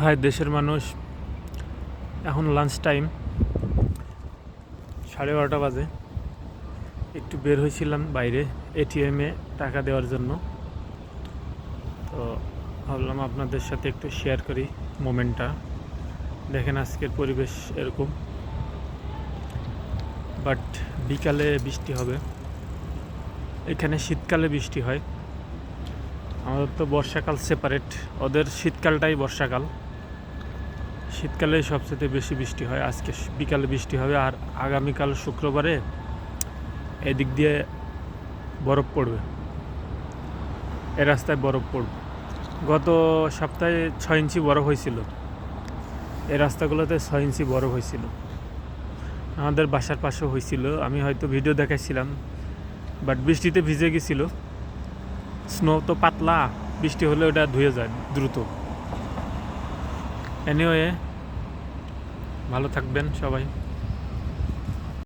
High দেশের মানুষ। এখন লাঞ্চ টাইম সাড়ে বারোটা বাজে। একটু বের হয়েছিলাম বাইরে এটিএমে টাকা দেওয়ার জন্য। তো ভাবলাম আপনাদের সাথে একটু শেয়ার করি মোমেন্টটা। দেখেন আজকের পরিবেশ এরকম। বাট বিকালে বৃষ্টি হবে। এখানে শীতকালে বৃষ্টি হয়। আমাদের তো বর্ষাকাল সেপারেট ওদের শীতকালটাই বর্ষাকাল। শীতকালে সবচেয়ে বেশি বৃষ্টি হয়। আজকে বিকালে বৃষ্টি হবে আর আগামীকাল শুক্রবারে এদিক দিয়ে বরফ পড়বে। এ রাস্তায় বরফ পড়বে। গত সপ্তাহে ছয় ইঞ্চি বরফ হয়েছিল। এই রাস্তাগুলোতে ছয় ইঞ্চি বরফ হয়েছিল। আমাদের বাসার পাশেও হয়েছিল। আমি হয়তো ভিডিও দেখাইছিলাম, বাট বৃষ্টিতে ভিজে গেছিল। স্নো তো পাতলা, বৃষ্টি হলে ওটা ধুয়ে যায় দ্রুত। এনিওয়ে ভালো থাকবেন সবাই।